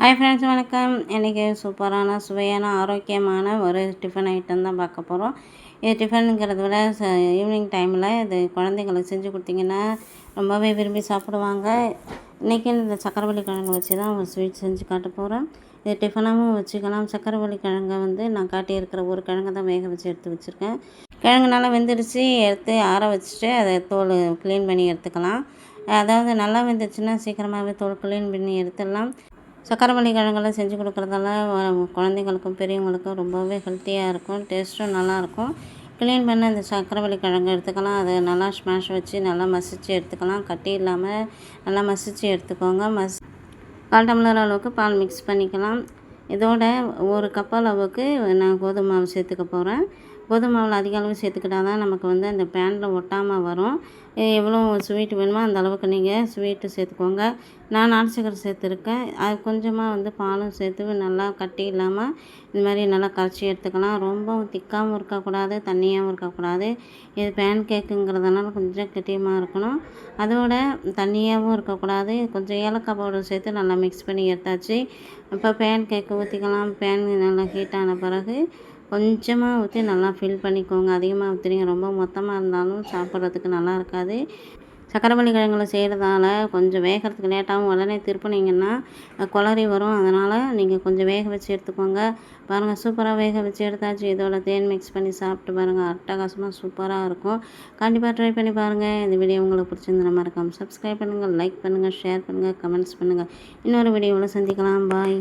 Hi friends வணக்கம். இன்றைக்கி சூப்பரான சுவையான ஆரோக்கியமான ஒரு டிஃபன் ஐட்டம் தான் பார்க்க போகிறோம் இது டிஃபனுங்கிறத விட ச ஈவினிங் டைமில் இது குழந்தைங்களுக்கு செஞ்சு கொடுத்தீங்கன்னா ரொம்பவே விரும்பி சாப்பிடுவாங்க. இன்றைக்கி இந்த சக்கரவள்ளி கிழங்கு வச்சு தான் ஒரு ஸ்வீட் செஞ்சு காட்ட போகிறோம் இது டிஃபனாகவும் வச்சுக்கலாம். சக்கரவள்ளி கிழங்கை வந்து நான் காட்டியிருக்கிற ஒரு கிழங்கு தான் வேக வச்சு எடுத்து வச்சுருக்கேன். கிழங்கு நல்லா வெந்துடுச்சு. எடுத்து ஆற வச்சுட்டு அதை தோல் க்ளீன் பண்ணி எடுத்துக்கலாம். அதாவது நல்லா வெந்துச்சுன்னா சீக்கிரமாகவே தோல் க்ளீன் பண்ணி எடுத்துடலாம். சக்கரவள்ளி கிழங்கெல்லாம் செஞ்சு கொடுக்குறதால குழந்தைங்களுக்கும் பெரியவங்களுக்கும் ரொம்பவே ஹெல்த்தியாக இருக்கும். டேஸ்ட்டும் நல்லாயிருக்கும். க்ளீன் பண்ண அந்த சக்கரவள்ளி கிழங்கு எடுத்துக்கலாம். அதை நல்லா ஸ்மாஷ் வச்சு நல்லா மசித்து எடுத்துக்கலாம். கட்டி இல்லாமல் நல்லா மசித்து எடுத்துக்கோங்க. மஸ் கால் டம்ளர் அளவுக்கு பால் மிக்ஸ் பண்ணிக்கலாம். இதோட ஒரு கப் அளவுக்கு நான் கோதுமை மாவு சேர்த்துக்க போகிறேன் கோதுமை மாவில் அதிக அளவு சேர்த்துக்கிட்டா தான் நமக்கு வந்து அந்த பேனில் ஒட்டாமல் வரும். எவ்வளோ ஸ்வீட் வேணுமோ அந்த அளவுக்கு நீங்கள் ஸ்வீட்டு சேர்த்துக்கோங்க. நான் நாட்டு சக்கரை சேர்த்துருக்கேன். அது கொஞ்சமாக வந்து பாலும் சேர்த்து நல்லா கட்டி இல்லாமல் இந்த மாதிரி நல்லா கரைச்சி எடுத்துக்கலாம். ரொம்பவும் திக்காகவும் இருக்கக்கூடாது தண்ணியாகவும் இருக்கக்கூடாது. இது பேன் கேக்குங்கிறதுனால கொஞ்சம் கிட்டியமாக இருக்கணும். அதோட தண்ணியாகவும் இருக்கக்கூடாது. கொஞ்சம் ஏலக்காய் பவுடர் சேர்த்து நல்லா மிக்ஸ் பண்ணி எடுத்தாச்சு. இப்போ பேன் கேக்கு ஊற்றிக்கலாம் பேன் நல்லா ஹீட் ஆன பிறகு கொஞ்சமாக ஊற்றி நல்லா ஃபில் பண்ணிக்கோங்க. அதிகமாக ஊற்றுறீங்க ரொம்ப மொத்தமாக இருந்தாலும் சாப்பிட்றதுக்கு நல்லா இருக்காது. சக்கரவள்ளி கிழங்குல செய்கிறதால கொஞ்சம் வேகிறதுக்கு லேட்டாகவும் உடனே திருப்பினீங்கன்னா குளறி வரும். அதனால் நீங்கள் கொஞ்சம் வேக வச்சு எடுத்துக்கோங்க. பாருங்கள் சூப்பராக வேக வச்சு எடுத்தாச்சு. இதோட தேன் மிக்ஸ் பண்ணி சாப்பிட்டு பாருங்கள் அட்டகாசமாக சூப்பராக இருக்கும். கண்டிப்பாக ட்ரை பண்ணி பாருங்கள் இந்த வீடியோ உங்களுக்கு பிடிச்சிருந்த மறக்காமல் சப்ஸ்கிரைப் பண்ணுங்கள் லைக் பண்ணுங்கள் ஷேர் பண்ணுங்கள் கமெண்ட்ஸ் பண்ணுங்கள் இன்னொரு வீடியோவில் சந்திக்கலாம். பாய்